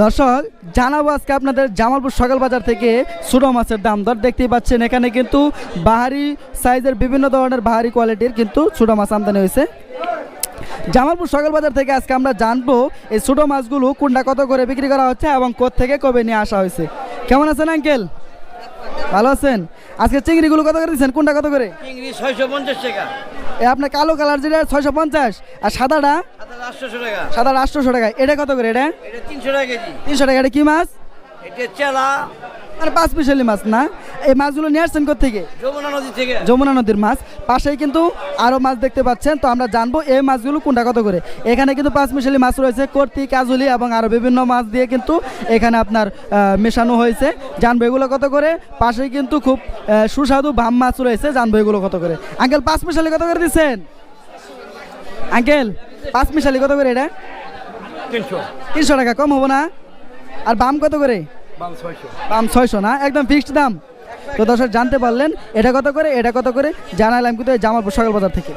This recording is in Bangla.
দর্শক জানাব আজকে আপনাদের জামালপুর সকাল বাজার থেকে ছোটো মাছের দাম দর দেখতেই পাচ্ছেন। এখানে কিন্তু বাহারি সাইজের বিভিন্ন ধরনের বাহারি কোয়ালিটির কিন্তু ছোটো মাছ আমদানি হয়েছে। জামালপুর সকাল বাজার থেকে আজকে আমরা জানব এই ছোটো মাছগুলো কোনটা কত করে বিক্রি করা হচ্ছে এবং থেকে কবে নিয়ে আসা হয়েছে। কেমন আছেন আঙ্কেল? ভালো আছেন? আজকে চিংড়িগুলো কত করে দিচ্ছেন? কোনটা কত করে? চিংড়ি ছয়শো পঞ্চাশ টাকা। আপনার কালো কালার যেটা ছয়শো পঞ্চাশ। আর সাদাটা? সাদা আটশোশো টাকা। এটা কত করে এটা? তিনশো টাকা কেজি। তিনশো টাকা। এটা কি মাছ? এটা চেলা। মানে পাঁচ পিসালি মাছ না? এই মাছগুলো নিয়ে আসছেন থেকে যমুনা নদী থেকে। যমুনা নদীর মাছ। পাশেই কিন্তু আরও মাছ দেখতে পাচ্ছেন। তো আমরা জানব এই মাছগুলো কোনটা কত করে? এখানে কিন্তু পাঁচ মিশালি মাছ রয়েছে। কর্তি কাজুলি এবং আরও বিভিন্ন মাছ দিয়ে কিন্তু এখানে আপনার মেশানো হয়েছে। জানব এগুলো কত করে? পাশেই কিন্তু খুব সুস্বাদু ভাম মাছ রয়েছে। জানব এগুলো কত করে? আঙ্কেল পাঁচ মিশালি কত করে দিচ্ছেন? আঙ্কেল পাঁচ মিশালি কত করে এটা? তিনশো। তিনশো টাকা কম হব না। আর বাম কত করে? বাম ছয়শো। না? একদম ফিক্সড দাম। তো দর্শক জানতে পারলেন এটা কত করে এটা কত করে? জানালাম কিন্তু জামালপুর সকাল বাজার থেকে।